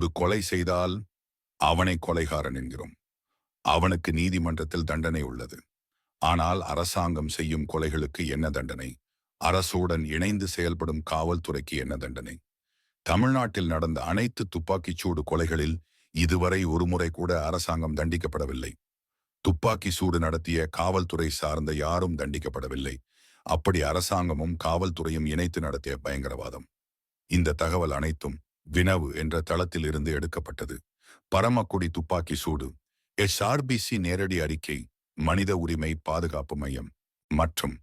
ஒரு கொலை செய்தால் அவனை கொலைகாரன் என்கிறோம். அவனுக்கு நீதிமன்றத்தில் தண்டனை உள்ளது. ஆனால் அரசாங்கம் செய்யும் கொலைகளுக்கு என்ன தண்டனை? அரசுடன் இணைந்து செயல்படும் காவல்துறைக்கு என்ன தண்டனை? தமிழ்நாட்டில் நடந்த அனைத்து துப்பாக்கிச் சூடு கொலைகளில் இதுவரை ஒருமுறை கூட அரசாங்கம் தண்டிக்கப்படவில்லை. துப்பாக்கி சூடு நடத்திய காவல்துறை சார்ந்த யாரும் தண்டிக்கப்படவில்லை. அப்படி அரசாங்கமும் காவல்துறையும் இணைத்து நடத்திய பயங்கரவாதம். இந்த தகவல் அனைத்தும் வினவு என்ற தளத்தில் இருந்து எடுக்கப்பட்டது. பரமக்குடி துப்பாக்கி சூடு. எஸ்ஆர்பிசி நேரடி அறிக்கை மனித உரிமை பாதுகாப்பு மையம். மற்றும்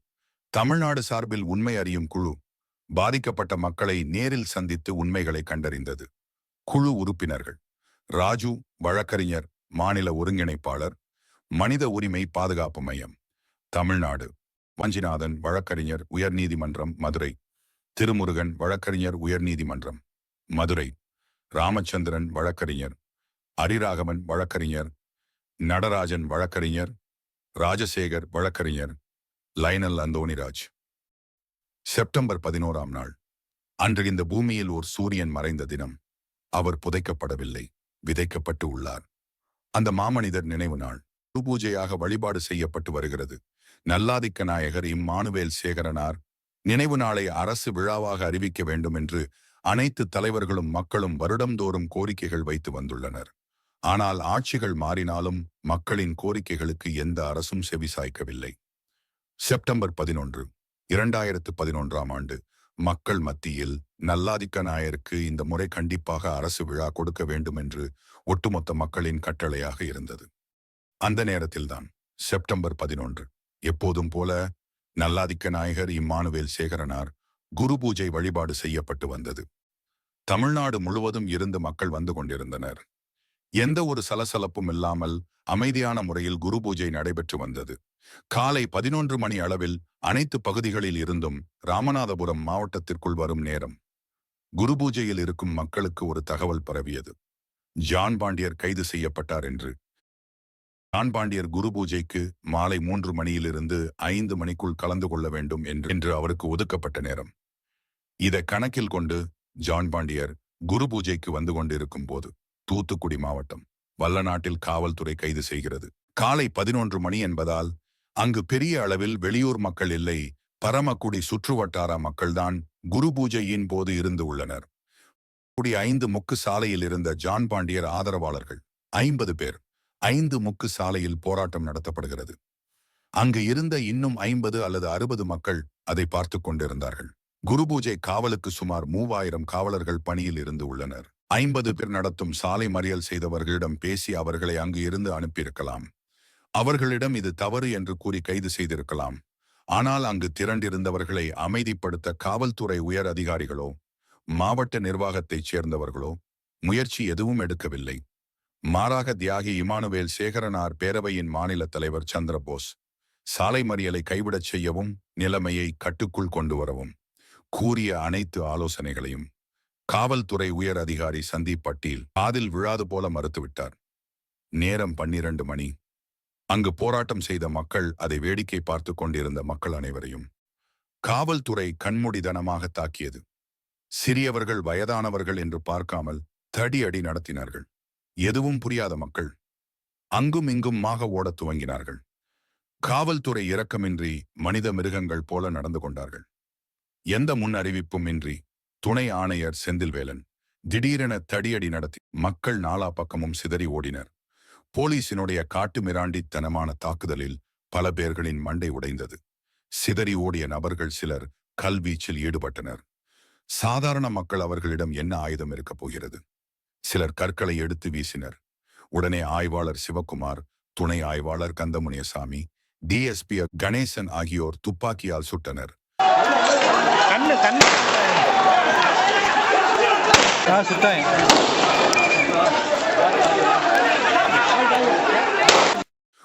தமிழ்நாடு சார்பில் உண்மை அறியும் குழு பாதிக்கப்பட்ட மக்களை நேரில் சந்தித்து உண்மைகளை கண்டறிந்தது. குழு உறுப்பினர்கள். ராஜு வழக்கறிஞர் மாநில ஒருங்கிணைப்பாளர் மனித உரிமை பாதுகாப்பு மையம். தமிழ்நாடு. வஞ்சிநாதன் வழக்கறிஞர் உயர்நீதிமன்றம் மதுரை. திருமுருகன் வழக்கறிஞர் உயர்நீதிமன்றம். மதுரை ராமச்சந்திரன் வழக்கறிஞர் அரிராகவன் வழக்கறிஞர் நடராஜன் வழக்கறிஞர் ராஜசேகர் வழக்கறிஞர் லைனல் அந்தோனிராஜ். செப்டம்பர் பதினோராம் நாள். அன்று இந்த பூமியில் ஒரு சூரியன் மறைந்த தினம். அவர் புதைக்கப்படவில்லை விதைக்கப்பட்டு உள்ளார். அந்த மாமனிதர் நினைவு நாள். பூஜையாக வழிபாடு செய்யப்பட்டு வருகிறது. நல்லாதிக்க நாயகர் இம்மானுவேல் சேகரனார் நினைவு நாளை அரசு விழாவாக அறிவிக்க வேண்டும் என்று அனைத்து தலைவர்களும் மக்களும் வருடம்தோறும் கோரிக்கைகள் வைத்து வந்துள்ளனர். ஆனால் ஆட்சிகள் மாறினாலும் மக்களின் கோரிக்கைகளுக்கு எந்த அரசும் செவிசாய்க்கவில்லை செப்டம்பர் பதினொன்று இரண்டாயிரத்து பதினொன்றாம் ஆண்டு மக்கள் மத்தியில் நல்லாதிக்க நாயருக்கு இந்த முறை கண்டிப்பாக அரசு விழா கொடுக்க வேண்டும் என்று ஒட்டுமொத்த மக்களின் கட்டளையாக இருந்தது. அந்த நேரத்தில்தான் செப்டம்பர் பதினொன்று எப்போதும் போல நல்லாதிக்க நாயகர் இம்மானுவேல் சேகரனார் குரு பூஜை வழிபாடு செய்யப்பட்டு வந்தது. தமிழ்நாடு முழுவதும் இருந்து மக்கள் வந்து கொண்டிருந்தனர். எந்த ஒரு சலசலப்பும் இல்லாமல் அமைதியான முறையில் குரு பூஜை நடைபெற்று வந்தது. காலை பதினொன்று மணி அளவில் அனைத்து பகுதிகளில் இருந்தும் ராமநாதபுரம் மாவட்டத்திற்குள் வரும் நேரம். குரு பூஜையில் இருக்கும் மக்களுக்கு ஒரு தகவல் பரவியது. ஜான் பாண்டியர் கைது செய்யப்பட்டார் என்று. ஜான் பாண்டியர் குரு பூஜைக்கு மாலை மூன்று மணியிலிருந்து ஐந்து மணிக்குள் கலந்து கொள்ள வேண்டும் என்று அவருக்கு ஒதுக்கப்பட்ட நேரம். இதை கணக்கில் கொண்டு ஜான் பாண்டியர் குரு பூஜைக்கு வந்து கொண்டிருக்கும் போது தூத்துக்குடி மாவட்டம் வல்லநாட்டில் காவல்துறை கைது செய்கிறது. காலை பதினொன்று மணி என்பதால் அங்கு பெரிய அளவில் வெளியூர் மக்கள் இல்லை பரமக்குடி சுற்றுவட்டார மக்கள்தான் குரு பூஜையின் போது இருந்து உள்ளனர். குடி ஐந்து முக்கு சாலையில் இருந்த ஜான் பாண்டியர் ஆதரவாளர்கள் ஐம்பது பேர் ஐந்து முக்கு சாலையில் போராட்டம் நடத்தப்படுகிறது. அங்கு இருந்த இன்னும் ஐம்பது அல்லது அறுபது மக்கள் அதை பார்த்து கொண்டிருந்தார்கள். குரு பூஜை காவலுக்கு சுமார் மூவாயிரம் காவலர்கள் பணியில் இருந்து உள்ளனர். ஐம்பது பேர் நடத்தும் சாலை மறியல் செய்தவர்களிடம் பேசி அவர்களை அங்கு இருந்து அனுப்பியிருக்கலாம். அவர்களிடம் இது தவறு என்று கூறி கைது செய்திருக்கலாம். ஆனால் அங்கு திரண்டிருந்தவர்களை அமைதிப்படுத்த காவல்துறை உயர் அதிகாரிகளோ மாவட்ட நிர்வாகத்தைச் சேர்ந்தவர்களோ முயற்சி எதுவும் எடுக்கவில்லை. மாறாக தியாகி இமானுவேல் சேகரனார் பேரவையின் மாநில தலைவர் சந்திரபோஸ் சாலை மறியலை கைவிடச் செய்யவும் நிலைமையை கட்டுக்குள் கொண்டு வரவும். கூறிய அனைத்து ஆலோசனைகளையும் காவல்துறை உயர் அதிகாரி சந்தீப் பட்டீல் காதில் விழாது போல மறுத்துவிட்டார். நேரம் பன்னிரண்டு மணி. அங்கு போராட்டம் செய்த மக்கள் அதை வேடிக்கை பார்த்து கொண்டிருந்த மக்கள் அனைவரையும் காவல்துறை கண்மூடிதனமாக தாக்கியது. சிறியவர்கள் வயதானவர்கள் என்று பார்க்காமல் தடி அடி நடத்தினார்கள். எதுவும் புரியாத மக்கள் அங்கும் இங்கும் மாக ஓடத் துவங்கினார்கள். காவல்துறை இரக்கமின்றி மனித மிருகங்கள் போல நடந்து கொண்டார்கள். எந்த முன் அறிவிப்பும் இன்றி துணை ஆணையர் செந்தில்வேலன் திடீரென தடியடி நடத்தி மக்கள் நாலா பக்கமும் சிதறி ஓடினர். போலீசினுடைய காட்டு மிராண்டித்தனமான தாக்குதலில் பல பேர்களின் மண்டை உடைந்தது. சிதறி ஓடிய நபர்கள் சிலர் கல்வீச்சில் ஈடுபட்டனர். சாதாரண மக்கள் அவர்களிடம் என்ன ஆயுதம் இருக்கப் போகிறது? சிலர் கற்களை எடுத்து வீசினர். உடனே ஆய்வாளர் சிவகுமார் துணை ஆய்வாளர் கந்தமுனியசாமி டிஎஸ்பி கணேசன் ஆகியோர் துப்பாக்கியால் சுட்டனர். கண்ணு கண்ணு. ஆ சுத்தாய்.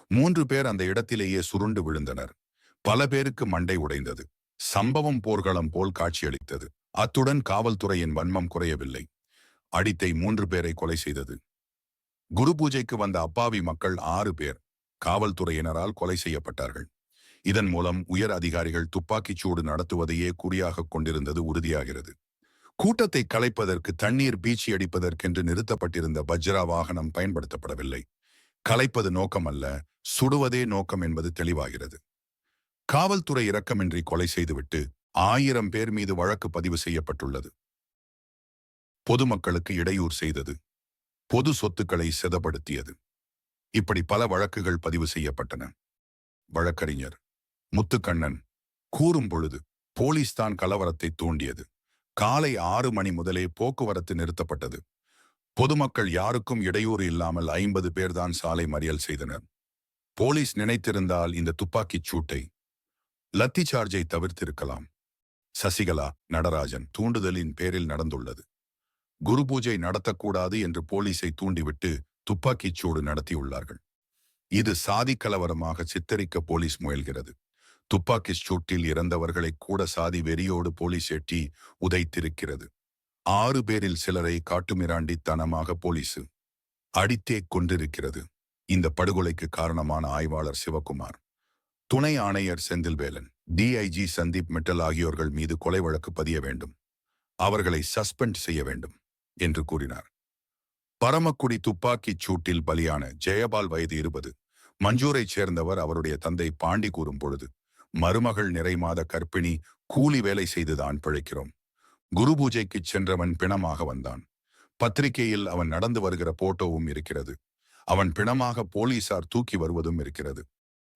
மூன்று பேர் அந்த இடத்திலேயே சுருண்டு விழுந்தனர். பல பேருக்கு மண்டை உடைந்தது. சம்பவம் போர்க்களம் போல் காட்சியளித்தது. அத்துடன் காவல்துறையின் வன்மம் குறையவில்லை. அடித்தை மூன்று பேரை கொலை செய்தது. குரு பூஜைக்கு வந்த அப்பாவி மக்கள் ஆறு பேர் காவல்துறையினரால் கொலை செய்யப்பட்டார்கள். இதன் மூலம் உயர் அதிகாரிகள் துப்பாக்கிச் சூடு நடத்துவதையே குறியாக கொண்டிருந்தது உறுதியாகிறது. கூட்டத்தை கலைப்பதற்கு தண்ணீர் பீச்சி அடிப்பதற்கென்று நிறுத்தப்பட்டிருந்த வஜ்ரா வாகனம் பயன்படுத்தப்படவில்லை. கலைப்பது நோக்கமல்ல சுடுவதே நோக்கம் என்பது தெளிவாகிறது. காவல்துறை இரக்கமின்றி கொலை செய்துவிட்டு ஆயிரம் பேர் மீது வழக்கு பதிவு செய்யப்பட்டுள்ளது. பொதுமக்களுக்கு இடையூறு செய்தது பொது சொத்துக்களை செதப்படுத்தியது. இப்படி பல வழக்குகள் பதிவு செய்யப்பட்டன. வழக்கறிஞர் முத்துக்கண்ணன் கூறும் பொழுது போலீஸ் தான் கலவரத்தை தூண்டியது. காலை ஆறு மணி முதலே போக்குவரத்து நிறுத்தப்பட்டது. பொதுமக்கள் யாருக்கும் இடையூறு இல்லாமல் ஐம்பது பேர்தான் சாலை மறியல் செய்தனர். போலீஸ் நினைத்திருந்தால் இந்த துப்பாக்கிச் சூட்டை லத்தி சார்ஜை தவிர்த்திருக்கலாம். சசிகலா நடராஜன் தூண்டுதலின் பேரில் நடந்துள்ளது. குரு பூஜை நடத்தக்கூடாது என்று போலீஸை தூண்டிவிட்டு துப்பாக்கிச் சூடு நடத்தியுள்ளார்கள். இது சாதி கலவரமாக சித்தரிக்க போலீஸ் முயல்கிறது. துப்பாக்கிச் சூட்டில் இறந்தவர்களை கூட சாதி வெறியோடு போலீஸ் எட்டி உதைத்திருக்கிறது. ஆறு பேரில் சிலரை காட்டுமிராண்டித்தனமாக போலீசு அடித்தே கொண்டிருக்கிறது இந்த படுகொலைக்கு காரணமான ஆய்வாளர் சிவகுமார். துணை ஆணையர் செந்தில்வேலன் டிஐஜி சந்தீப் மிட்டல் ஆகியோர்கள் மீது கொலை வழக்கு பதிய வேண்டும். அவர்களை சஸ்பெண்ட் செய்ய வேண்டும் என்று கூறினார். பரமக்குடி துப்பாக்கிச் சூட்டில் பலியான ஜெயபால் வயது இருபது. மஞ்சூரைச் சேர்ந்தவர் அவருடைய தந்தை பாண்டி கூறும் பொழுது மருமகள் நிறைமாத கர்ப்பிணி கூலி வேலை செய்துதான் பிழைக்கிறோம். குரு பூஜைக்குச் சென்றவன் பிணமாக வந்தான். பத்திரிகையில் அவன் நடந்து வருகிற போட்டோவும் இருக்கிறது. அவன் பிணமாக போலீசார் தூக்கி வருவதும் இருக்கிறது.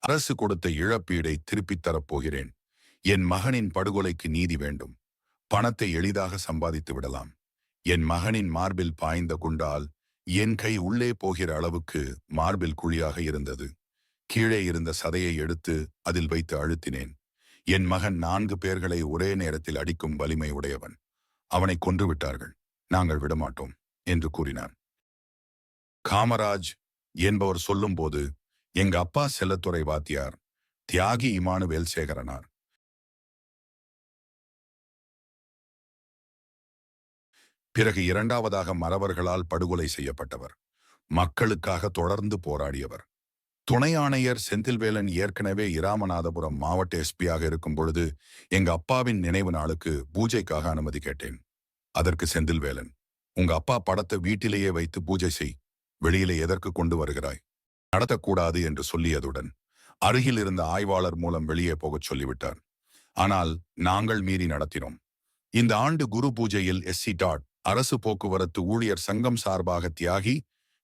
அரசு கொடுத்த இழப்பீடை திருப்பித் தரப்போகிறேன் என் மகனின் படுகொலைக்கு நீதி வேண்டும். பணத்தை எளிதாக சம்பாதித்து விடலாம். என் மகனின் மார்பில் பாய்ந்த குண்டால் என் கை உள்ளே போகிற அளவுக்கு மார்பில் குழியாக இருந்தது. கீழே இருந்த சதையை எடுத்து அதில் வைத்து அழுத்தினேன். என் மகன் நான்கு பேர்களை ஒரே நேரத்தில் அடிக்கும் வலிமை உடையவன். அவனை கொன்று விட்டார்கள். நாங்கள் விடமாட்டோம் என்று கூறினான் காமராஜ் என்பவர் சொல்லும்போது எங்க அப்பா செல்லத்துறை வாத்தியார் தியாகி இமானுவேல் சேகரனார். பிறகு இரண்டாவதாக மறவர்களால் படுகொலை செய்யப்பட்டவர். மக்களுக்காக தொடர்ந்து போராடியவர். துணை ஆணையர் செந்தில்வேலன் ஏற்கனவே இராமநாதபுரம் மாவட்ட எஸ்பியாக இருக்கும் பொழுது எங்க அப்பாவின் நினைவு நாளுக்கு பூஜைக்காக அனுமதி கேட்டேன். அதற்கு செந்தில்வேலன் உங்க அப்பா படத்தை வீட்டிலேயே வைத்து பூஜை செய். வெளியிலே எதற்கு கொண்டு வருகிறாய்? நடத்தக்கூடாது என்று சொல்லியதுடன் அருகில் இருந்த ஆய்வாளர் மூலம் வெளியே போகச் சொல்லிவிட்டார். ஆனால் நாங்கள் மீறி நடத்தினோம். இந்த ஆண்டு குரு பூஜையில் எஸ்சி டாட் அரசு போக்குவரத்து ஊழியர் சங்கம் சார்பாக தியாகி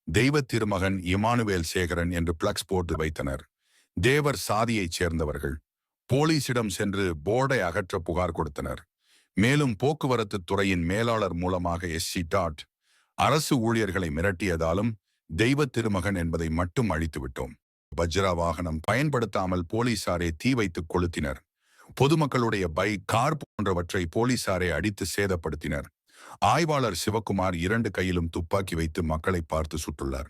தெய்வ திருமகன் இமானுவேல் சேகரன் என்று பிளக்ஸ் போட்டு வைத்தனர். தேவர் சாதியைச் சேர்ந்தவர்கள். போலீசிடம் சென்று போர்டை அகற்ற புகார் கொடுத்தனர். மேலும் போக்குவரத்து துறையின் மேலாளர் மூலமாக எஸ்சி டாட். அரசு ஊழியர்களை மிரட்டியதாலும் தெய்வ திருமகன் என்பதை மட்டும் அழித்துவிட்டோம். வஜ்ரா வாகனம் பயன்படுத்தாமல் போலீசாரே தீ வைத்து கொளுத்தினர். பொதுமக்களுடைய பைக் கார் போன்றவற்றை போலீசாரே அடித்து சேதப்படுத்தினர். ஆய்வாளர் சிவகுமார் இரண்டு கையிலும் துப்பாக்கி வைத்து மக்களை பார்த்து சுட்டுள்ளார்.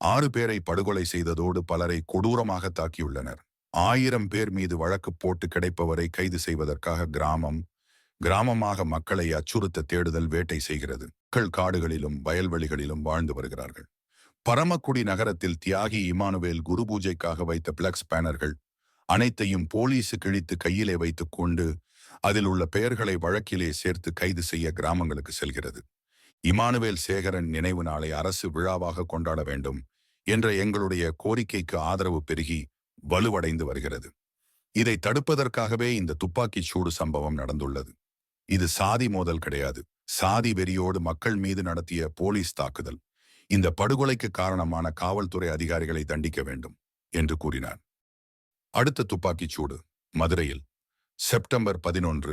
ஆறு பேரை படுகொலை செய்ததோடு பலரை கொடூரமாக தாக்கியுள்ளனர். ஆயிரம் பேர் மீது வழக்கு போட்டு கிடைப்பவரை கைது செய்வதற்காக கிராமம் கிராமமாக மக்களை அச்சுறுத்த தேடுதல் வேட்டை செய்கிறது. மக்கள் காடுகளிலும் வயல்வெளிகளிலும் வாழ்ந்து வருகிறார்கள். பரமக்குடி நகரத்தில் தியாகி இமானுவேல் குரு பூஜைக்காக வைத்த பிளக்ஸ் பேனர்கள் அனைத்தையும் போலீசு கிழித்து கையிலே வைத்துக் கொண்டு அதில் உள்ள பெயர்களை வழக்கிலே சேர்த்து கைது செய்ய கிராமங்களுக்கு செல்கிறது. இமானுவேல் சேகரன் நினைவு நாளை அரசு விழாவாக கொண்டாட வேண்டும் என்ற எங்களுடைய கோரிக்கைக்கு ஆதரவு பெருகி வலுவடைந்து வருகிறது. இதை தடுப்பதற்காகவே இந்த துப்பாக்கிச் சூடு சம்பவம் நடந்துள்ளது. இது சாதி மோதல் கிடையாது. சாதி வெறியோடு மக்கள் மீது நடத்திய போலீஸ் தாக்குதல். இந்த படுகொலைக்கு காரணமான காவல்துறை அதிகாரிகளை தண்டிக்க வேண்டும் என்று கூறினார். அடுத்த துப்பாக்கிச் சூடு மதுரையில். செப்டம்பர் பதினொன்று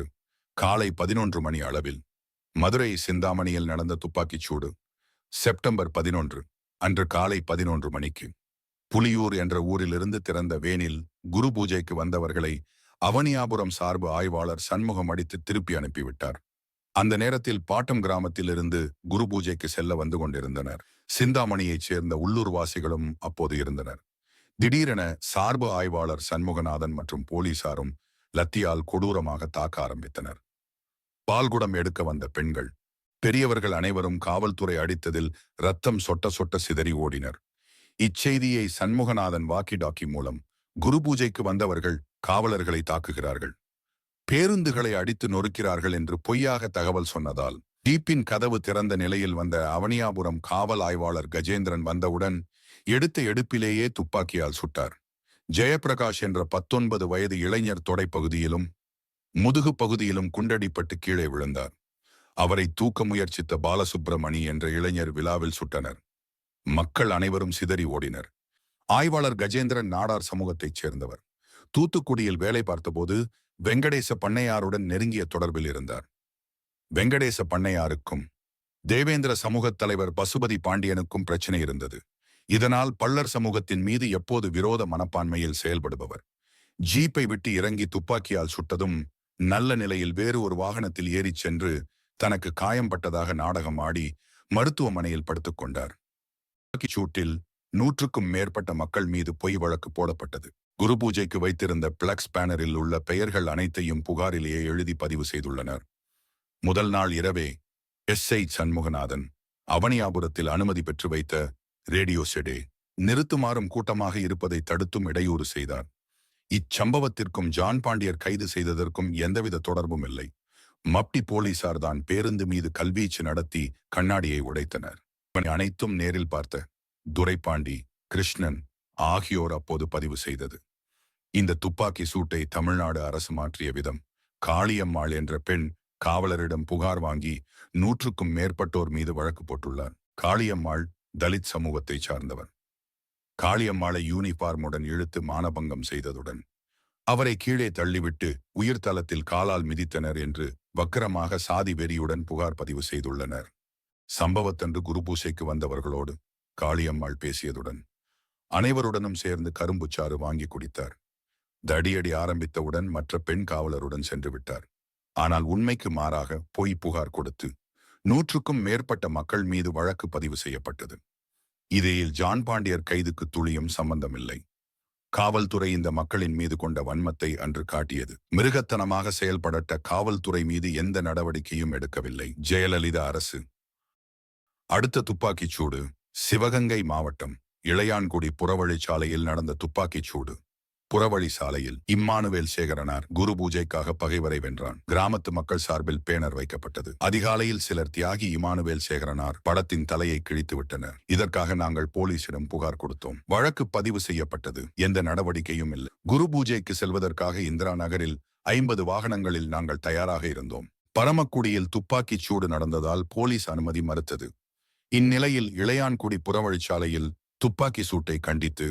காலை பதினொன்று மணி அளவில் மதுரை சிந்தாமணியில் நடந்த துப்பாக்கிச் சூடு. செப்டம்பர் பதினொன்று அன்று காலை பதினொன்று மணிக்கு புலியூர் என்ற ஊரிலிருந்து திறந்த வேனில் குரு பூஜைக்கு வந்தவர்களை அவனியாபுரம் சார்பு ஆய்வாளர் சண்முகம் அடித்து திருப்பி அனுப்பிவிட்டார். அந்த நேரத்தில் பாட்டம் கிராமத்திலிருந்து குரு பூஜைக்கு செல்ல வந்து கொண்டிருந்தனர். சிந்தாமணியைச் சேர்ந்த உள்ளூர்வாசிகளும் அப்போது இருந்தனர். திடீரென சார்பு ஆய்வாளர் சண்முகநாதன் மற்றும் போலீசாரும் லத்தியால் கொடூரமாக தாக்க ஆரம்பித்தனர். பால்குடம் எடுக்க வந்த பெண்கள் பெரியவர்கள் அனைவரும் காவல்துறை அடித்ததில் ரத்தம் சொட்ட சொட்ட சிதறி ஓடினர். இச்செய்தியை சண்முகநாதன் வாக்கி டாக்கி மூலம் குரு பூஜைக்கு வந்தவர்கள் காவலர்களை தாக்குகிறார்கள். பேருந்துகளை அடித்து நொறுக்கிறார்கள் என்று பொய்யாக தகவல் சொன்னதால் டீப்பின் கதவு திறந்த நிலையில் வந்த அவனியாபுரம் காவல் ஆய்வாளர் கஜேந்திரன் வந்தவுடன் எடுத்த எடுப்பிலேயே துப்பாக்கியால் சுட்டார். ஜெயபிரகாஷ் என்ற பத்தொன்பது வயது இளைஞர் தொடைப்பகுதியிலும் முதுகு பகுதியிலும் குண்டடிப்பட்டு கீழே விழுந்தார். அவரை தூக்க முயற்சித்த பாலசுப்பிரமணி என்ற இளைஞர் விழாவில் சுட்டனர். மக்கள் அனைவரும் சிதறி ஓடினர். ஆய்வாளர் கஜேந்திரன் நாடார் சமூகத்தைச் சேர்ந்தவர். தூத்துக்குடியில் வேலை பார்த்தபோது வெங்கடேச பண்ணையாருடன் நெருங்கிய தொடர்பில் இருந்தார். வெங்கடேச பண்ணையாருக்கும் தேவேந்திர சமூகத் தலைவர் பசுபதி பாண்டியனுக்கும் பிரச்சனை இருந்தது. இதனால் பள்ளர் சமூகத்தின் மீது எப்போது விரோத மனப்பான்மையில் செயல்படுபவர்? ஜீப்பை விட்டு இறங்கி துப்பாக்கியால் சுட்டதும் நல்ல நிலையில் வேறு ஒரு வாகனத்தில் ஏறிச் சென்று தனக்கு காயம்பட்டதாக நாடகம் ஆடி மருத்துவமனையில் படுத்துக் கொண்டார். சூட்டில் நூற்றுக்கும் மேற்பட்ட மக்கள் மீது பொய் வழக்கு போடப்பட்டது. குரு பூஜைக்கு வைத்திருந்த பிளக்ஸ் பேனரில் உள்ள பெயர்கள் அனைத்தையும் புகாரிலேயே எழுதி பதிவு செய்துள்ளனர். முதல் நாள் இரவே எஸ் ஐ சண்முகநாதன் அவனியாபுரத்தில் அனுமதி பெற்று வைத்த ரேடியோ செடே நிறுத்துமாறும் கூட்டமாக இருப்பதை தடுத்தும் இடையூறு செய்தார். இச்சம்பவத்திற்கும் ஜான் பாண்டியர் கைது செய்ததற்கும் எந்தவித தொடர்பும் இல்லை. மப்டி போலீசார் தான் பேருந்து மீது கல்வீச்சு நடத்தி கண்ணாடியை உடைத்தனர். அனைத்தும் நேரில் பார்த்த துரைபாண்டி கிருஷ்ணன் ஆகியோர் அப்போது பதிவு செய்தது. இந்த துப்பாக்கி சூட்டை தமிழ்நாடு அரசு மாற்றிய விதம் காளியம்மாள் என்ற பெண் காவலரிடம் புகார் வாங்கி நூற்றுக்கும் மேற்பட்டோர் மீது வழக்கு போட்டுள்ளார். காளியம்மாள் தலித் சமூகத்தை சார்ந்தவர் காளியம்மாளை யூனிஃபார்முடன் இழுத்து மானபங்கம் செய்ததுடன் அவரை கீழே தள்ளிவிட்டு உயிர்தலத்தில் காலால் மிதித்தனர் என்று வக்கரமாக சாதி வெறியுடன் புகார் பதிவு செய்துள்ளனர். சம்பவத்தன்று குருபூசைக்கு வந்தவர்களோடு காளியம்மாள் பேசியதுடன் அனைவருடனும் சேர்ந்து கரும்புச்சாறு வாங்கி குடித்தார். தடியடி ஆரம்பித்தவுடன் மற்ற பெண் காவலருடன் சென்று விட்டார். ஆனால் உண்மைக்கு மாறாக பொய் புகார் கொடுத்து நூற்றுக்கும் மேற்பட்ட மக்கள் மீது வழக்கு பதிவு செய்யப்பட்டது. இதில் ஜான் பாண்டியர் கைதுக்கு துளியும் சம்பந்தமில்லை. காவல்துறை இந்த மக்களின் மீது கொண்ட வன்மத்தை அன்று காட்டியது. மிருகத்தனமாக செயல்படட்ட காவல்துறை மீது எந்த நடவடிக்கையும் எடுக்கவில்லை. ஜெயலலிதா அரசு. அடுத்த துப்பாக்கிச் சூடு. சிவகங்கை மாவட்டம் இளையான்குடி புறவழிச்சாலையில் நடந்த துப்பாக்கிச் சூடு. புறவழி சாலையில் இம்மானுவேல் சேகரனார் குரு பூஜைக்காக பகைவரை வென்றான். கிராமத்து மக்கள் சார்பில் பேனர் வைக்கப்பட்டது. அதிகாலையில் சிலர் தியாகி இமானுவேல் சேகரனார் படத்தின் தலையை கிழித்து விட்டனர். இதற்காக நாங்கள் போலீசிடம் புகார் கொடுத்தோம். வழக்கு பதிவு செய்யப்பட்டது. எந்த நடவடிக்கையும் இல்லை. குரு பூஜைக்கு செல்வதற்காக இந்திரா நகரில் ஐம்பது வாகனங்களில் நாங்கள் தயாராக இருந்தோம். பரமக்குடியில் துப்பாக்கிச் சூடு நடந்ததால் போலீஸ் அனுமதி மறுத்தது. இந்நிலையில் இளையான்குடி புறவழிச்சாலையில் துப்பாக்கி சூட்டை கண்டித்து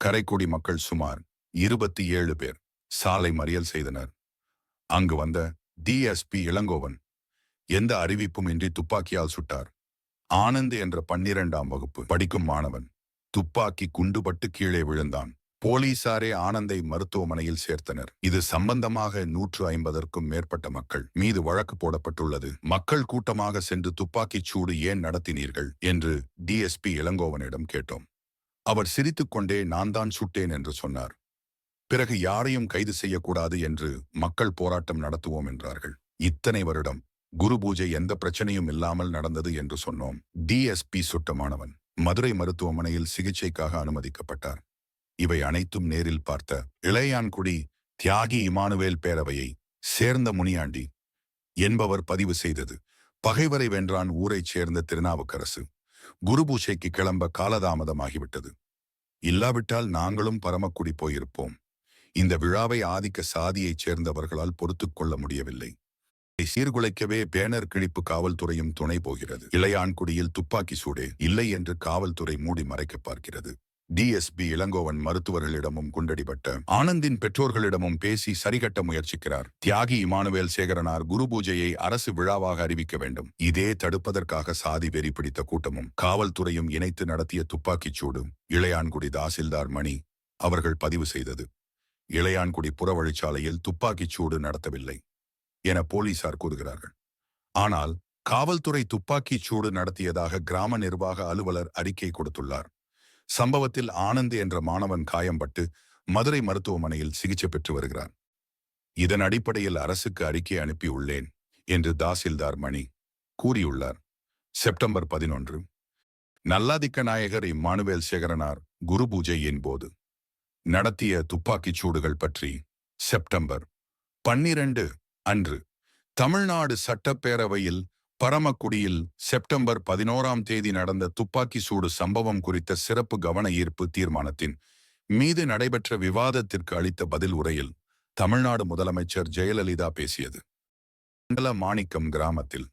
கரைக்குடி மக்கள் சுமார் இருபத்தி ஏழு பேர் சாலை மறியல் செய்தனர். அங்கு வந்த டிஎஸ்பி இளங்கோவன் எந்த அறிவிப்பும் இன்றி துப்பாக்கியால் சுட்டார். ஆனந்த் என்ற பன்னிரண்டாம் வகுப்பு படிக்கும் மாணவன் துப்பாக்கி குண்டுபட்டு கீழே விழுந்தான். போலீசாரே ஆனந்தை மருத்துவமனையில் சேர்த்தனர். இது சம்பந்தமாக நூற்று ஐம்பதற்கும் மேற்பட்ட மக்கள் மீது வழக்கு போடப்பட்டுள்ளது. மக்கள் கூட்டமாக சென்று துப்பாக்கிச் சூடு ஏன் நடத்தினீர்கள்? என்று டிஎஸ்பி இளங்கோவனிடம் கேட்டோம். அவர் சிரித்துக்கொண்டே நான் தான் சுட்டேன் என்று சொன்னார். பிறகு யாரையும் கைது செய்யக்கூடாது என்று மக்கள் போராட்டம் நடத்துவோம் என்றார்கள். இத்தனை வருடம் குரு பூஜை எந்த பிரச்சனையும் இல்லாமல் நடந்தது என்று சொன்னோம். டிஎஸ்பி சுட்டமானவன் மதுரை மருத்துவமனையில் சிகிச்சைக்காக அனுமதிக்கப்பட்டார். இவை அனைத்தும் நேரில் பார்த்த இளையான்குடி தியாகி இமானுவேல் பேரவையை சேர்ந்த முனியாண்டி என்பவர் பதிவு செய்தது. பகைவரை வென்றான் ஊரைச் சேர்ந்த திருநாவுக்கரசு. குருபூஷைக்கு கிளம்ப காலதாமதமாகிவிட்டது. இல்லாவிட்டால் நாங்களும் பரமக்குடி போயிருப்போம். இந்த விழாவை ஆதிக்க சாதியைச் சேர்ந்தவர்களால் பொறுத்துக் கொள்ள முடியவில்லை. இதை சீர்குலைக்கவே பேனர் கிழிப்பு காவல்துறையும் துணை போகிறது. இளையான்குடியில் துப்பாக்கி சூடே இல்லை என்று காவல்துறை மூடி மறைக்க பார்க்கிறது. டிஎஸ்பி இளங்கோவன் மருத்துவர்களிடமும் குண்டடிபட்ட ஆனந்தின் பெற்றோர்களிடமும் பேசி சரிகட்ட முயற்சிக்கிறார். தியாகி இமானுவேல் சேகரனார் குரு பூஜையை அரசு விழாவாக அறிவிக்க வேண்டும். இதே தடுப்பதற்காக சாதி வெறி பிடித்த கூட்டமும் காவல்துறையும் இணைத்து நடத்திய துப்பாக்கிச் சூடு இளையான்குடி தாசில்தார் மணி அவர்கள் பதிவு செய்தது. இளையான்குடி புறவழிச்சாலையில் துப்பாக்கிச் சூடு நடத்தவில்லை என போலீசார் கூறுகிறார்கள். ஆனால் காவல்துறை துப்பாக்கிச் சூடு நடத்தியதாக கிராம நிர்வாக அலுவலர் அறிக்கை கொடுத்துள்ளார். சம்பவத்தில் ஆனந்த் என்ற மாணவன் காயம்பட்டு மதுரை மருத்துவமனையில் சிகிச்சை பெற்று வருகிறார். இதன் அடிப்படையில் அரசுக்கு அறிக்கை அனுப்பியுள்ளேன் என்று தாசில்தார் மணி கூறியுள்ளார். செப்டம்பர் பதினொன்று. நல்லாதிக்க நாயகர் இம்மானுவேல் சேகரனார் குரு பூஜையின் போது. நடத்திய துப்பாக்கிச் சூடுகள் பற்றி செப்டம்பர் பன்னிரண்டு அன்று தமிழ்நாடு சட்டப்பேரவையில் பரமக்குடியில் செப்டம்பர் பதினோராம் தேதி நடந்த துப்பாக்கி சூடு சம்பவம் குறித்த சிறப்பு கவன ஈர்ப்பு தீர்மானத்தின் மீது நடைபெற்ற விவாதத்திற்கு அளித்த பதில் உரையில் தமிழ்நாடு முதலமைச்சர் ஜெயலலிதா பேசியது. மண்டல மாணிக்கம் கிராமத்தில்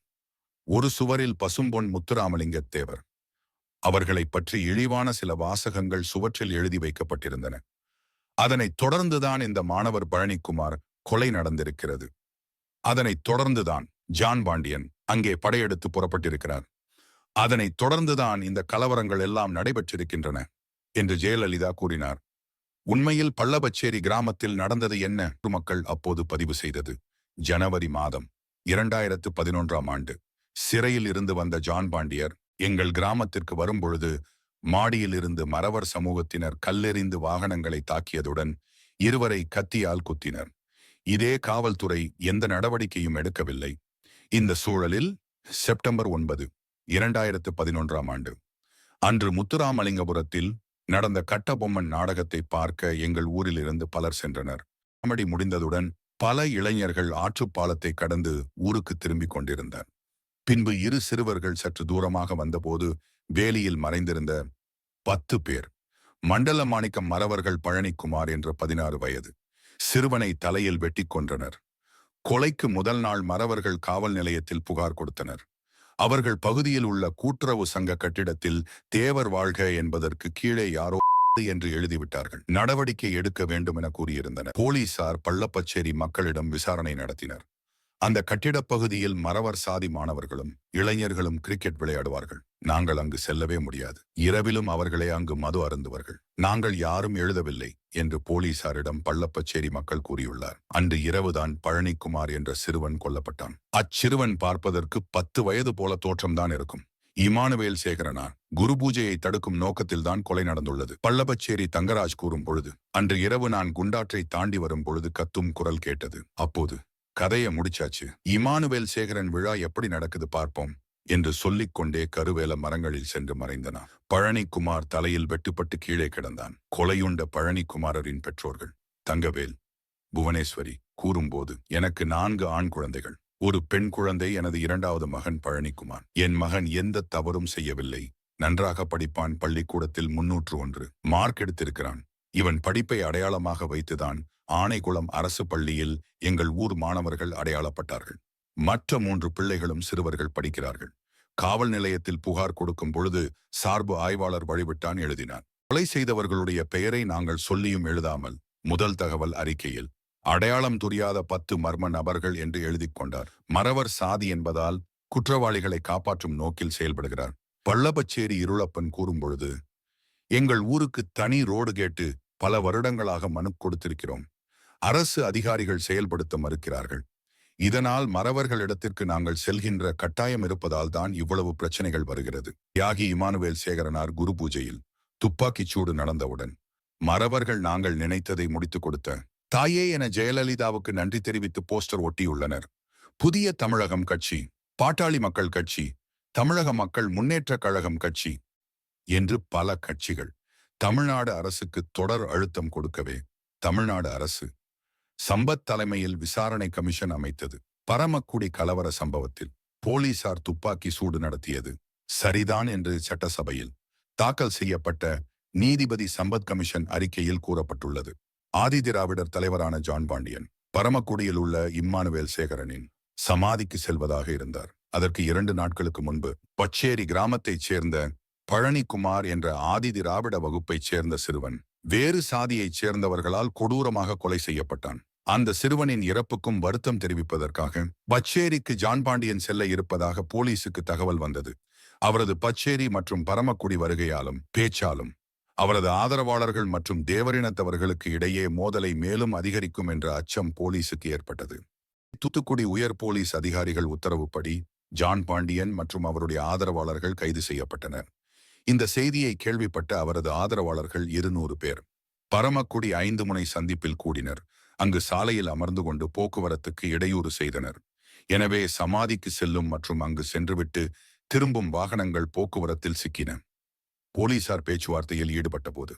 ஒரு சுவரில் பசும்பொன் முத்துராமலிங்க தேவர் அவர்களைப் பற்றி இழிவான சில வாசகங்கள் சுவற்றில் எழுதி வைக்கப்பட்டிருந்தன. அதனைத் தொடர்ந்துதான் இந்த மாணவர் பழனிக்குமார் கொலை நடந்திருக்கிறது. அதனைத் தொடர்ந்துதான் ஜான் பாண்டியன் அங்கே படையெடுத்து புறப்பட்டிருக்கிறார். அதனைத் தொடர்ந்துதான் இந்த கலவரங்கள் எல்லாம் நடைபெற்றிருக்கின்றன என்று ஜெயலலிதா கூறினார். உண்மையில் பள்ளபச்சேரி கிராமத்தில் நடந்தது என்ன? மக்கள் அப்போது பதிவு செய்தது. ஜனவரி மாதம் இரண்டாயிரத்து பதினொன்றாம் ஆண்டு. சிறையில் இருந்து வந்த ஜான் பாண்டியர் எங்கள் கிராமத்திற்கு வரும்பொழுது மாடியில் இருந்து மறவர் சமூகத்தினர் கல்லெறிந்து வாகனங்களை தாக்கியதுடன் இருவரை கத்தியால் குத்தினர். இதே காவல்துறை எந்த நடவடிக்கையும் எடுக்கவில்லை. இந்த சூழலில் செப்டம்பர் ஒன்பது இரண்டாயிரத்து பதினொன்றாம் ஆண்டு. அன்று முத்துராமலிங்கபுரத்தில் நடந்த கட்டபொம்மன் நாடகத்தை பார்க்க எங்கள் ஊரிலிருந்து பலர் சென்றனர். காமெடி முடிந்ததுடன் பல இளைஞர்கள் ஆற்றுப்பாலத்தை கடந்து ஊருக்கு திரும்பிக் கொண்டிருந்தார் பின்பு இரு சிறுவர்கள் சற்று தூரமாக வந்தபோது வேலியில் மறைந்திருந்த பத்து பேர். மண்டல மாணிக்கம் மறவர்கள் பழனிக்குமார் என்ற பதினாறு வயது. சிறுவனை தலையில் வெட்டி கொன்றனர். கொலைக்கு முதல் நாள் மறவர்கள் காவல் நிலையத்தில் புகார் கொடுத்தனர். அவர்கள் பகுதியில் உள்ள கூட்டுறவு சங்க கட்டிடத்தில் தேவர் வாழ்க என்பதற்கு கீழே யாரோ என்று எழுதிவிட்டார்கள். நடவடிக்கை எடுக்க வேண்டும் என கூறியிருந்தனர். போலீசார் பள்ளப்பச்சேரி மக்களிடம் விசாரணை நடத்தினர். அந்த கட்டிடப் பகுதியில் மறவர் சாதி மாணவர்களும் இளைஞர்களும் கிரிக்கெட் விளையாடுவார்கள். நாங்கள் அங்கு செல்லவே முடியாது. இரவிலும் அவர்களே அங்கு மது அருந்துவார்கள். நாங்கள் யாரும் எழுதவில்லை என்று போலீசாரிடம் பள்ளப்பச்சேரி மக்கள் கூறியுள்ளார். அன்று இரவுதான் பழனிக்குமார் என்ற சிறுவன் கொல்லப்பட்டான். அச்சிறுவன் பார்ப்பதற்கு பத்து வயது போல தோற்றம்தான் இருக்கும். இமானுவேல் சேகரனார் குரு பூஜையை தடுக்கும் நோக்கத்தில்தான் கொலை நடந்துள்ளது. பல்லபச்சேரி தங்கராஜ் கூறும் பொழுது அன்று இரவு நான் குண்டாற்றை தாண்டி வரும் பொழுது கத்தும் குரல் கேட்டது. அப்போது கதையை முடிச்சாச்சு. இமானுவேல் சேகரன் விழா எப்படி நடக்குது பார்ப்போம் என்று சொல்லிக்கொண்டே கருவேல மரங்களில் சென்று மறைந்தனான். பழனிக்குமார் தலையில் வெட்டுப்பட்டு கீழே கிடந்தான். கொலையுண்ட பழனிக்குமாரரின் பெற்றோர்கள். தங்கவேல் புவனேஸ்வரி கூறும்போது எனக்கு நான்கு ஆண் குழந்தைகள். ஒரு பெண் குழந்தை எனது இரண்டாவது மகன் பழனிக்குமார். என் மகன் எந்த தவறும் செய்யவில்லை. நன்றாக படிப்பான். பள்ளிக்கூடத்தில் முன்னூற்று ஒன்று. மார்க் எடுத்திருக்கிறான். இவன் படிப்பை அடையாளமாக வைத்துதான் ஆனைகுளம் அரசு பள்ளியில் எங்கள் ஊர் மாணவர்கள் அடையாளப்பட்டார்கள். மற்ற மூன்று பிள்ளைகளும் சிறுவர்கள் படிக்கிறார்கள். காவல் நிலையத்தில் புகார் கொடுக்கும் பொழுது சார்பு ஆய்வாளர் வழிவிட்டான் எழுதினார் கொலை செய்தவர்களுடைய பெயரை நாங்கள் சொல்லியும் எழுதாமல் முதல் தகவல் அறிக்கையில் அடையாளம் துரியாத பத்து மர்ம நபர்கள் என்று எழுதிக் கொண்டார். மறவர் சாதி என்பதால் குற்றவாளிகளை காப்பாற்றும் நோக்கில் செயல்படுகிறார். பல்லபச்சேரி இருளப்பன் கூறும் பொழுது எங்கள் ஊருக்கு தனி ரோடு கேட்டு பல வருடங்களாக மனு கொடுத்திருக்கிறோம். அரசு அதிகாரிகள் செயல்படுத்த மறுக்கிறார்கள். இதனால் மறவர்களிடத்திற்கு நாங்கள் செல்கின்ற கட்டாயம் இருப்பதால் தான் இவ்வளவு பிரச்சனைகள் வருகிறது. தியாகி இமானுவேல் சேகரனார் குரு பூஜையில் துப்பாக்கிச் சூடு நடந்தவுடன் மறவர்கள் நாங்கள் நினைத்ததை முடித்துக் கொடுத்த தாயே என ஜெயலலிதாவுக்கு நன்றி தெரிவித்து போஸ்டர் ஒட்டியுள்ளனர். புதிய தமிழகம் கட்சி பாட்டாளி மக்கள் கட்சி தமிழக மக்கள் முன்னேற்ற கழகம் கட்சி என்று பல கட்சிகள் தமிழ்நாடு அரசுக்கு தொடர் அழுத்தம் கொடுக்கவே தமிழ்நாடு அரசு சம்பத் தலைமையில் விசாரணை கமிஷன் அமைத்தது. பரமக்குடி கலவர சம்பவத்தில் போலீசார் துப்பாக்கி சூடு நடத்தியது. சரிதான் என்று சட்டசபையில் தாக்கல் செய்யப்பட்ட நீதிபதி சம்பத் கமிஷன் அறிக்கையில் கூறப்பட்டுள்ளது. ஆதிதிராவிடர் தலைவரான ஜான் பாண்டியன் பரமக்குடியில் உள்ள இம்மானுவேல் சேகரனின் சமாதிக்கு செல்வதாக இருந்தார். அதற்கு இரண்டு நாட்களுக்கு முன்பு பச்சேரி கிராமத்தைச் சேர்ந்த பழனிக்குமார் என்ற ஆதிதிராவிட வகுப்பைச் சேர்ந்த சிறுவன் வேறு சாதியைச் சேர்ந்தவர்களால் கொடூரமாக கொலை செய்யப்பட்டான். அந்த சிறுவனின் இறப்புக்கும் வருத்தம் தெரிவிப்பதற்காக பச்சேரிக்கு ஜான் பாண்டியன் செல்ல இருப்பதாக போலீசுக்கு தகவல் வந்தது. அவரது பச்சேரி மற்றும் பரமக்குடி வருகையாலும் பேச்சாலும் அவரது ஆதரவாளர்கள் மற்றும் தேவரினத்தவர்களுக்கு இடையே மோதலை மேலும் அதிகரிக்கும் என்ற அச்சம் போலீசுக்கு ஏற்பட்டது. தூத்துக்குடி உயர் போலீஸ் அதிகாரிகள் உத்தரவுப்படி ஜான் பாண்டியன் மற்றும் அவருடைய ஆதரவாளர்கள் கைது செய்யப்பட்டனர். இந்த செய்தியை கேள்விப்பட்ட அவரது ஆதரவாளர்கள் இருநூறு பேர். பரமக்குடி ஐந்து முனை சந்திப்பில் கூடினர். அங்கு சாலையில் அமர்ந்து கொண்டு போக்குவரத்துக்கு இடையூறு செய்தனர். எனவே சமாதிக்கு செல்லும் மற்றும் அங்கு சென்றுவிட்டு திரும்பும் வாகனங்கள் போக்குவரத்தில் சிக்கின. போலீசார் பேச்சுவார்த்தையில் ஈடுபட்ட போது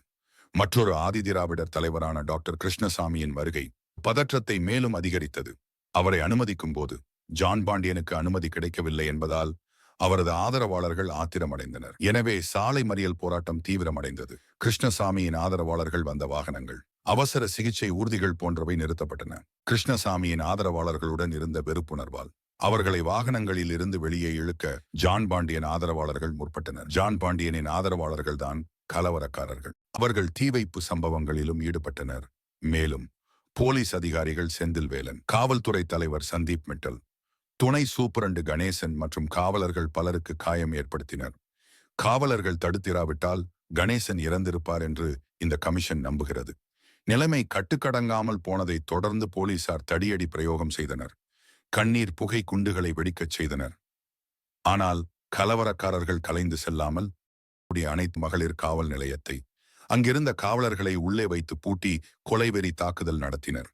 மற்றொரு ஆதிதிராவிடர் தலைவரான டாக்டர் கிருஷ்ணசாமியின் வருகை பதற்றத்தை மேலும் அதிகரித்தது. அவரை அனுமதிக்கும் போது ஜான் பாண்டியனுக்கு அனுமதி கிடைக்கவில்லை என்பதால் அவரது ஆதரவாளர்கள் ஆத்திரமடைந்தனர். எனவே சாலை மறியல் போராட்டம் தீவிரமடைந்தது. கிருஷ்ணசாமியின் ஆதரவாளர்கள் வந்த வாகனங்கள் அவசர சிகிச்சை ஊர்திகள் போன்றவை நிறுத்தப்பட்டன. கிருஷ்ணசாமியின் ஆதரவாளர்களுடன் இருந்த வெறுப்புணர்வால். அவர்களை வாகனங்களில் இருந்து வெளியே இழுக்க ஜான் பாண்டியன் ஆதரவாளர்கள் முற்பட்டனர். ஜான் பாண்டியனின் ஆதரவாளர்கள் தான் கலவரக்காரர்கள். அவர்கள் தீ வைப்பு சம்பவங்களிலும் ஈடுபட்டனர். மேலும் போலீஸ் அதிகாரிகள் செந்தில்வேலன் காவல்துறை தலைவர் சந்தீப் மிட்டல் துணை சூப்பரண்டு கணேசன் மற்றும் காவலர்கள் பலருக்கு காயம் ஏற்படுத்தினர். காவலர்கள் தடுத்திராவிட்டால் கணேசன் இறந்திருப்பார் என்று இந்த கமிஷன் நம்புகிறது. நிலைமை கட்டுக்கடங்காமல் போனதை தொடர்ந்து போலீசார் தடியடி பிரயோகம் செய்தனர். கண்ணீர் புகை குண்டுகளை வெடிக்கச் செய்தனர். ஆனால் கலவரக்காரர்கள் கலைந்து செல்லாமல் அனைத்து மகளிர் காவல் நிலையத்தை அங்கிருந்த காவலர்களை உள்ளே வைத்து பூட்டி கொலைவெறி தாக்குதல் நடத்தினர்.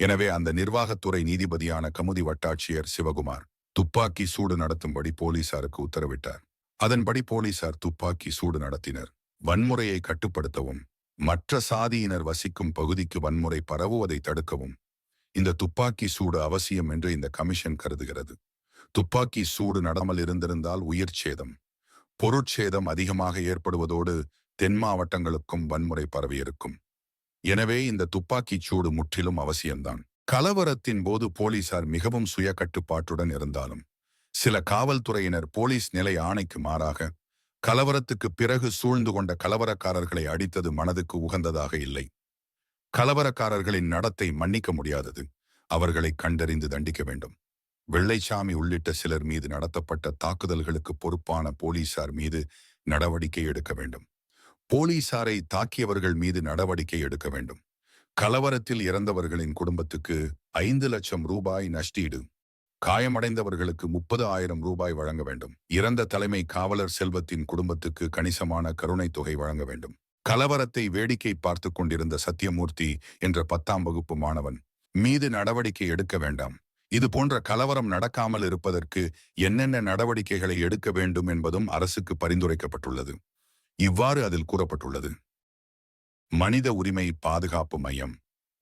எனவே அந்த நிர்வாகத்துறை நீதிபதியான கமுதி வட்டாட்சியர் சிவகுமார் துப்பாக்கி சூடு நடத்தும்படி போலீசாருக்கு உத்தரவிட்டார். அதன்படி போலீசார் துப்பாக்கி சூடு நடத்தினர். வன்முறையை கட்டுப்படுத்தவும் மற்ற சாதியினர் வசிக்கும் பகுதிக்கு வன்முறை பரவுவதை தடுக்கவும். இந்த துப்பாக்கி சூடு அவசியம் என்று இந்த கமிஷன் கருதுகிறது. துப்பாக்கி சூடு நடாமல் இருந்திருந்தால் உயிர் சேதம். பொருட்சேதம் அதிகமாக ஏற்படுவதோடு தென் மாவட்டங்களுக்கும் வன்முறை பரவியிருக்கும். எனவே இந்த துப்பாக்கிச் சூடு முற்றிலும் அவசியம்தான். கலவரத்தின் போது போலீசார் மிகவும் சுய கட்டுப்பாட்டுடன் இருந்தாலும் சில காவல்துறையினர் போலீஸ் நிலை ஆணைக்கு மாறாக கலவரத்துக்கு பிறகு சூழ்ந்து கொண்ட கலவரக்காரர்களை அடித்தது மனதுக்கு உகந்ததாக இல்லை. கலவரக்காரர்களின் நடத்தை மன்னிக்க முடியாதது. அவர்களை கண்டறிந்து தண்டிக்க வேண்டும். வெள்ளைச்சாமி உள்ளிட்ட சிலர் மீது நடத்தப்பட்ட தாக்குதல்களுக்கு பொறுப்பான போலீசார் மீது நடவடிக்கை எடுக்க வேண்டும். போலீசாரை தாக்கியவர்கள் மீது நடவடிக்கை எடுக்க வேண்டும். கலவரத்தில் இறந்தவர்களின் குடும்பத்துக்கு ஐந்து லட்சம் ரூபாய் நஷ்டீடு. காயமடைந்தவர்களுக்கு முப்பது ஆயிரம் ரூபாய் வழங்க வேண்டும். இறந்த தலைமை காவலர் செல்வத்தின் குடும்பத்துக்கு கணிசமான கருணைத் தொகை வழங்க வேண்டும். கலவரத்தை வேடிக்கை பார்த்து கொண்டிருந்த சத்தியமூர்த்தி என்ற பத்தாம் வகுப்பு மாணவன் மீது நடவடிக்கை எடுக்க வேண்டாம். இது போன்ற கலவரம் நடக்காமல் இருப்பதற்கு என்னென்ன நடவடிக்கைகளை எடுக்க வேண்டும் என்பதும் அரசுக்கு பரிந்துரைக்கப்பட்டுள்ளது. இவ்வாறு அதில் கூறப்பட்டுள்ளது. மனித உரிமை பாதுகாப்பு மையம்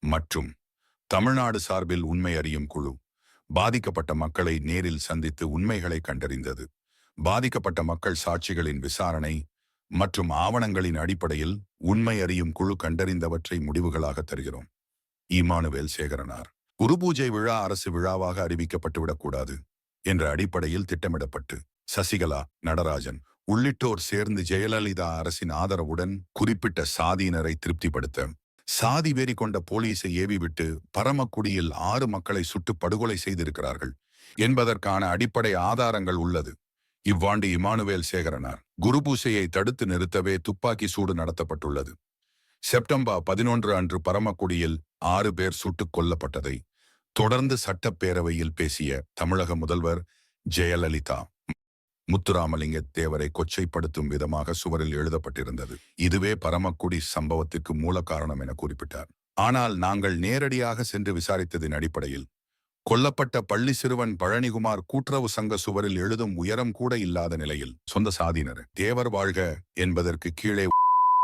மற்றும் தமிழ்நாடு சார்பில் உண்மை அறியும் குழு பாதிக்கப்பட்ட மக்களை நேரில் சந்தித்து உண்மைகளை கண்டறிந்தது. பாதிக்கப்பட்ட மக்கள் சாட்சிகளின் விசாரணை மற்றும் ஆவணங்களின் அடிப்படையில் உண்மை அறியும் குழு கண்டறிந்தவற்றை முடிவுகளாக தருகிறோம். ஈமானுவேல் சேகரனார் குருபூஜை விழா அரசு விழாவாக அறிவிக்கப்பட்டுவிடக்கூடாது என்ற அடிப்படையில் திட்டமிடப்பட்டு சசிகலா நடராஜன் உள்ளிட்டோர் சேர்ந்து ஜெயலலிதா அரசின் ஆதரவுடன் குறிப்பிட்ட சாதியினரை திருப்திப்படுத்த சாதி வெறி கொண்ட போலீஸை ஏவிவிட்டு பரமக்குடியில் ஆறு மக்களை சுட்டு படுகொலை செய்திருக்கிறார்கள் என்பதற்கான அடிப்படை ஆதாரங்கள் உள்ளது. இவ்வாண்டு இமானுவேல் சேகரனார் குருபூசையை தடுத்து நிறுத்தவே துப்பாக்கி சூடு நடத்தப்பட்டுள்ளது. செப்டம்பர் பதினொன்று அன்று பரமக்குடியில் ஆறு பேர் சுட்டுக் கொல்லப்பட்டதை தொடர்ந்து சட்டப்பேரவையில் பேசிய தமிழக முதல்வர் ஜெயலலிதா முத்துராமலிங்க தேவரை கொச்சைப்படுத்தும் விதமாக சுவரில் எழுதப்பட்டிருந்தது. இதுவே பரமக்குடி சம்பவத்திற்கு மூல காரணம் என குறிப்பிட்டார். ஆனால் நாங்கள் நேரடியாக சென்று விசாரித்ததின் அடிப்படையில் கொல்லப்பட்ட பள்ளி சிறுவன் பழனிகுமார் கூட்டுறவு சங்க சுவரில் எழுதும் உயரம் கூட இல்லாத நிலையில் சொந்த சாதியினர் தேவர் வாழ்க என்பதற்கு கீழே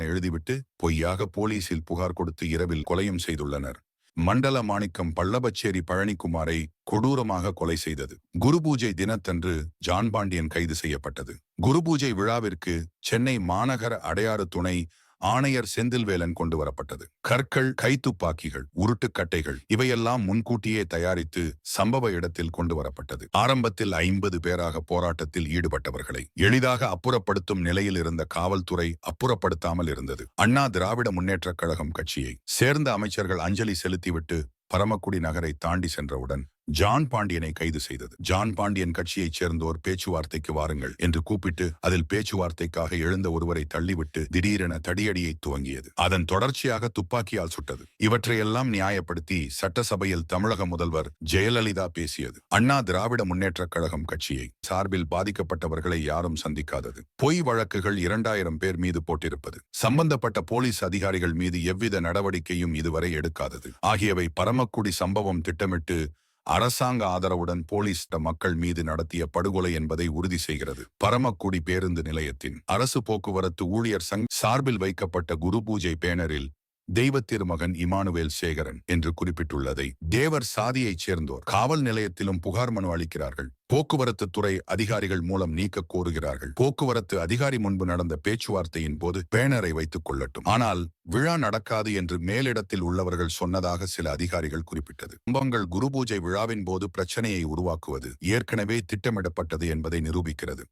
எழுதிவிட்டு பொய்யாக போலீசில் புகார் கொடுத்து இரவில் கொலையும் செய்துள்ளனர். மண்டல மாணிக்கம் பல்லபச்சேரி பழனிக்குமாரை கொடூரமாக கொலை செய்தது. குரு பூஜை தினத்தன்று ஜான் பாண்டியன் கைது செய்யப்பட்டது. குரு பூஜை விழாவிற்கு சென்னை மாநகர அடையாறு துணை ஆணையர் செந்தில்வேலன் கொண்டு வரப்பட்டது. கற்கள் கைத்துப்பாக்கிகள் உருட்டுக்கட்டைகள் இவையெல்லாம் முன்கூட்டியே தயாரித்து சம்பவ இடத்தில் கொண்டு வரப்பட்டது. ஆரம்பத்தில் ஐம்பது பேராக போராட்டத்தில் ஈடுபட்டவர்களை எளிதாக அப்புறப்படுத்தும் நிலையில் இருந்த காவல்துறை அப்புறப்படுத்தாமல் இருந்தது. அண்ணா திராவிட முன்னேற்றக் கழகம் கட்சியை சேர்ந்த அமைச்சர்கள் அஞ்சலி செலுத்திவிட்டு பரமக்குடி நகரை தாண்டி சென்றவுடன் ஜான் பாண்டியனை கைது செய்தது. ஜான் பாண்டியன் கட்சியைச் சேர்ந்தோர் பேச்சுவார்த்தைக்கு வாருங்கள் என்று கூப்பிட்டு அதில் பேச்சுவார்த்தைக்காக எழுந்த ஒருவரை தள்ளிவிட்டு திடீரென தடியடியை துவங்கியது. அதன் தொடர்ச்சியாக துப்பாக்கியால் சுட்டது. இவற்றையெல்லாம் நியாயப்படுத்தி சட்டசபையில் தமிழக முதல்வர் ஜெயலலிதா பேசியது. அண்ணா திராவிட முன்னேற்றக் கழகம் கட்சியை சார்பில் பாதிக்கப்பட்டவர்களை யாரும் சந்திக்காதது. பொய் வழக்குகள் இரண்டாயிரம் பேர் மீது போட்டிருப்பது. சம்பந்தப்பட்ட போலீஸ் அதிகாரிகள் மீது எவ்வித நடவடிக்கையும் இதுவரை எடுக்காதது. ஆகியவை பரமக்குடி சம்பவம் திட்டமிட்டு அரசாங்க ஆதரவுடன் போலீஸ் மக்கள் மீது நடத்திய படுகொலை என்பதை உறுதி செய்கிறது. பரமக்குடி பேருந்து நிலையத்தின் அரசு போக்குவரத்து ஊழியர் சங் சார்பில் வைக்கப்பட்ட குரு பூஜை பேனரில் தெய்வ திருமகன் இமானுவேல் சேகரன் என்று குறிப்பிட்டுள்ளதை தேவர் சாதியைச் சேர்ந்தோர் காவல் நிலையத்திலும் புகார் மனு அளிக்கிறார்கள். போக்குவரத்து துறை அதிகாரிகள் மூலம் நீக்க கோருகிறார்கள். போக்குவரத்து அதிகாரி முன்பு நடந்த பேச்சுவார்த்தையின் போது பேனரை வைத்துக் கொள்ளட்டும். ஆனால் விழா நடக்காது என்று மேலிடத்தில் உள்ளவர்கள் சொன்னதாக சில அதிகாரிகள் குறிப்பிட்டது. கும்பங்கள் குரு பூஜை விழாவின் போது பிரச்சனையை உருவாக்குவது ஏற்கனவே திட்டமிடப்பட்டது என்பதை நிரூபிக்கிறது.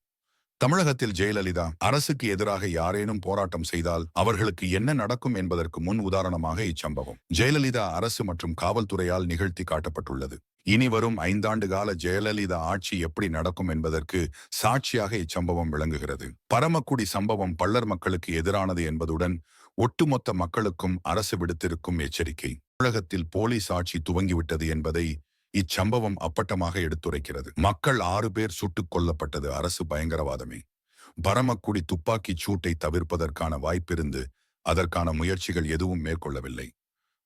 தமிழகத்தில் ஜெயலலிதா அரசுக்கு எதிராக யாரேனும் போராட்டம் செய்தால் அவர்களுக்கு என்ன நடக்கும் என்பதற்கு முன் உதாரணமாக இச்சம்பவம். ஜெயலலிதா அரசு மற்றும் காவல்துறையால் நிகழ்த்தி காட்டப்பட்டுள்ளது. இனி வரும் ஐந்தாண்டு கால ஜெயலலிதா ஆட்சி எப்படி நடக்கும் என்பதற்கு சாட்சியாக இச்சம்பவம் விளங்குகிறது. பரமக்குடி சம்பவம் பள்ளர் மக்களுக்கு எதிரானது என்பதுடன் ஒட்டுமொத்த மக்களுக்கும் அரசு விடுத்திருக்கும் எச்சரிக்கை. தமிழகத்தில் போலீஸ் ஆட்சி துவங்கிவிட்டது என்பதை இச்சம்பவம் அப்பட்டமாக எடுத்துரைக்கிறது. மக்கள் ஆறு பேர் சுட்டுக் கொல்லப்பட்டது அரசு பயங்கரவாதமே. பரமக்குடி துப்பாக்கிச் சூட்டை தவிர்ப்பதற்கான வாய்ப்பிருந்து அதற்கான முயற்சிகள் எதுவும் மேற்கொள்ளவில்லை.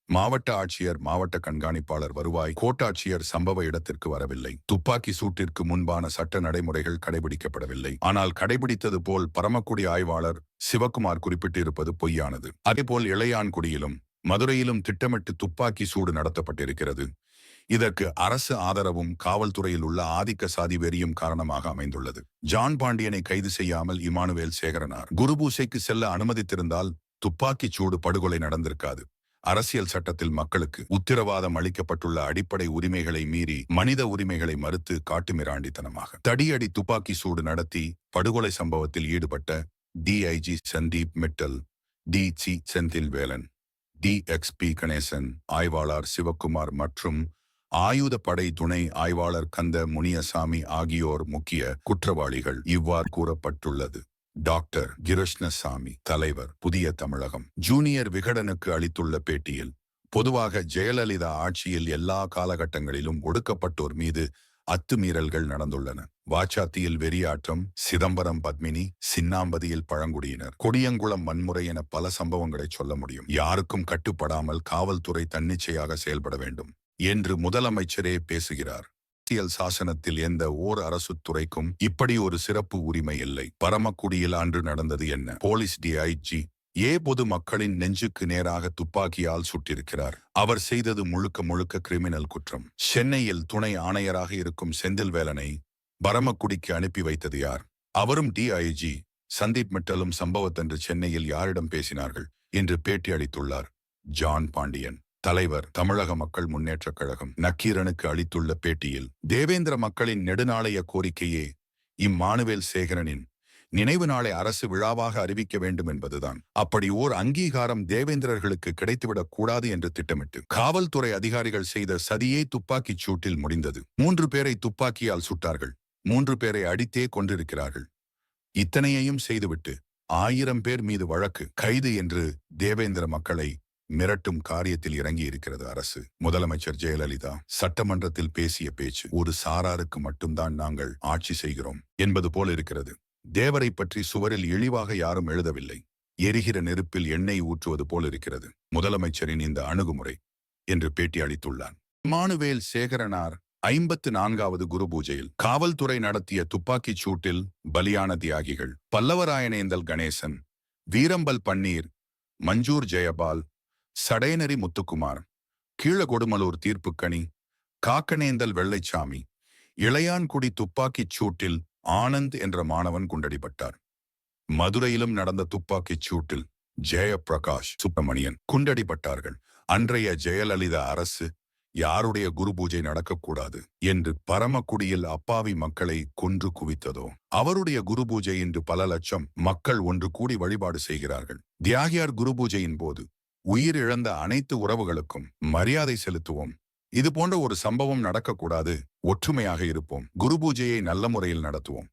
மாவட்ட ஆட்சியர் மாவட்ட கண்காணிப்பாளர் வருவாய் கோட்டாட்சியர் சம்பவ இடத்திற்கு வரவில்லை. துப்பாக்கி சூட்டிற்கு முன்பான சட்ட நடைமுறைகள் கடைபிடிக்கப்படவில்லை. ஆனால் கடைபிடித்தது போல் பரமக்குடி ஆய்வாளர் சிவக்குமார் குறிப்பிட்டிருப்பது பொய்யானது. அதேபோல் இளையான்குடியிலும் மதுரையிலும் திட்டமிட்டு துப்பாக்கி சூடு நடத்தப்பட்டிருக்கிறது. இதற்கு அரசு ஆதரவும் காவல்துறையில் உள்ள ஆதிக்க சாதி வெறியும் காரணமாக அமைந்துள்ளது. ஜான் பாண்டியனை கைது செய்யாமல் இமானுவேல் சேகரனார். குருபூசைக்கு செல்ல அனுமதித்திருந்தால் துப்பாக்கிச் சூடு படுகொலை நடந்திருக்காது. அரசியல் சட்டத்தில் மக்களுக்கு உத்தரவாதம் அளிக்கப்பட்டுள்ள அடிப்படை உரிமைகளை மீறி மனித உரிமைகளை மறுத்து காட்டுமிராண்டித்தனமாக தடியடி துப்பாக்கி சூடு நடத்தி படுகொலை சம்பவத்தில் ஈடுபட்ட DIG Sandeep Mittal D C Senthil Velan P Ganesan ஆய்வாளர் சிவக்குமார் மற்றும் ஆயுதப்படை துணை ஆய்வாளர் கந்த முனியசாமி ஆகியோர் முக்கிய குற்றவாளிகள் இவ்வாறு கூறப்பட்டுள்ளது. டாக்டர் கிருஷ்ணசாமி தலைவர் புதிய தமிழகம். ஜூனியர் விகடனுக்கு அளித்துள்ள பேட்டியில் பொதுவாக ஜெயலலிதா ஆட்சியில் எல்லா காலகட்டங்களிலும் ஒடுக்கப்பட்டோர் மீது அத்துமீறல்கள் நடந்துள்ளன. வாச்சாத்தியில் வெறியாட்டம் சிதம்பரம் பத்மினி சின்னாம்பதியில் பழங்குடியினர் கொடியங்குளம் வன்முறை என பல சம்பவங்களை சொல்ல முடியும். யாருக்கும் கட்டுப்படாமல் காவல்துறை தன்னிச்சையாக செயல்பட வேண்டும். என்று முதலமைச்சரே பேசுகிறார். அரசியல் சாசனத்தில் எந்த ஓர் அரசு துறைக்கும் இப்படி ஒரு சிறப்பு உரிமை இல்லை. பரமக்குடியில் அன்று நடந்தது என்ன? போலீஸ் டிஐஜி ஏ பொது மக்களின் நெஞ்சுக்கு நேராக துப்பாக்கியால் சுட்டிருக்கிறார். அவர் செய்தது முழுக்க முழுக்க கிரிமினல் குற்றம். சென்னையில் துணை ஆணையராக இருக்கும் செந்தில்வேலனை பரமக்குடிக்கு அனுப்பி வைத்தது யார்? அவரும் டிஐஜி சந்தீப் மிட்டலும் சம்பவத்தன்று சென்னையில் யாரிடம் பேசினார்கள்? என்று பேட்டி அளித்துள்ளார் ஜான் பாண்டியன். தலைவர் தமிழக மக்கள் முன்னேற்றக் கழகம் நக்கீரனுக்கு அளித்துள்ள பேட்டியில் தேவேந்திர மக்களின் நெடுநாளைய கோரிக்கையே இம்மானுவேல் சேகரனின் நினைவு நாளை அரசு விழாவாக அறிவிக்க வேண்டும் என்பதுதான். அப்படி ஓர் அங்கீகாரம் தேவேந்திரர்களுக்கு கிடைத்துவிடக் கூடாது என்று திட்டமிட்டு காவல்துறை அதிகாரிகள் செய்த சதியே துப்பாக்கிச் சூட்டில் முடிந்தது. மூன்று பேரை துப்பாக்கியால் சுட்டார்கள். மூன்று பேரை அடித்தே கொண்டிருக்கிறார்கள் இத்தனையையும் செய்துவிட்டு ஆயிரம் பேர் மீது வழக்கு கைது என்று தேவேந்திர மக்களை மிரட்டும் காரியத்தில் இறங்கி இருக்கிறது அரசு. முதலமைச்சர் ஜெயலலிதா சட்டமன்றத்தில் பேசிய பேச்சு ஒரு சாராருக்கு மட்டும்தான் நாங்கள் ஆட்சி செய்கிறோம் என்பது போல இருக்கிறது. தேவரை பற்றி சுவரில் இழிவாக யாரும் எழுதவில்லை. எரிகிற நெருப்பில் எண்ணெய் ஊற்றுவது போல் இருக்கிறது. முதலமைச்சரின் இந்த அணுகுமுறை என்று பேட்டி அளித்துள்ளார் மானுவேல் சேகரனார் ஐம்பத்து நான்காவது குரு பூஜையில் காவல்துறை நடத்திய துப்பாக்கிச் சூட்டில் பலியான தியாகிகள் பல்லவராயனேந்தல் கணேசன் வீரம்பல் பன்னீர் மஞ்சூர் ஜெயபால் சடையனரி முத்துக்குமார் கீழகொடுமலூர் தீர்ப்புக்கணி காக்கனேந்தல் வெள்ளைச்சாமி இளையான்குடி துப்பாக்கிச் சூட்டில் ஆனந்த் என்ற மாணவன் குண்டடிப்பட்டார் மதுரையிலும் நடந்த துப்பாக்கிச் சூட்டில் ஜெயபிரகாஷ் சுப்பிரமணியன் குண்டடிப்பட்டார்கள் அன்றைய ஜெயலலிதா அரசு யாருடைய குரு பூஜை நடக்கக்கூடாது என்று பரமக்குடியில் அப்பாவி மக்களை கொன்று குவித்ததோ? அவருடைய குரு பூஜை இன்று பல லட்சம் மக்கள் ஒன்று கூடி வழிபாடு செய்கிறார்கள். தியாகியார் குரு பூஜையின் போது உயிரிழந்த அனைத்து உறவுகளுக்கும் மரியாதை செலுத்துவோம். இது போன்ற ஒரு சம்பவம் நடக்கக்கூடாது. ஒற்றுமையாக இருப்போம். குரு பூஜையை நல்ல முறையில் நடத்துவோம்.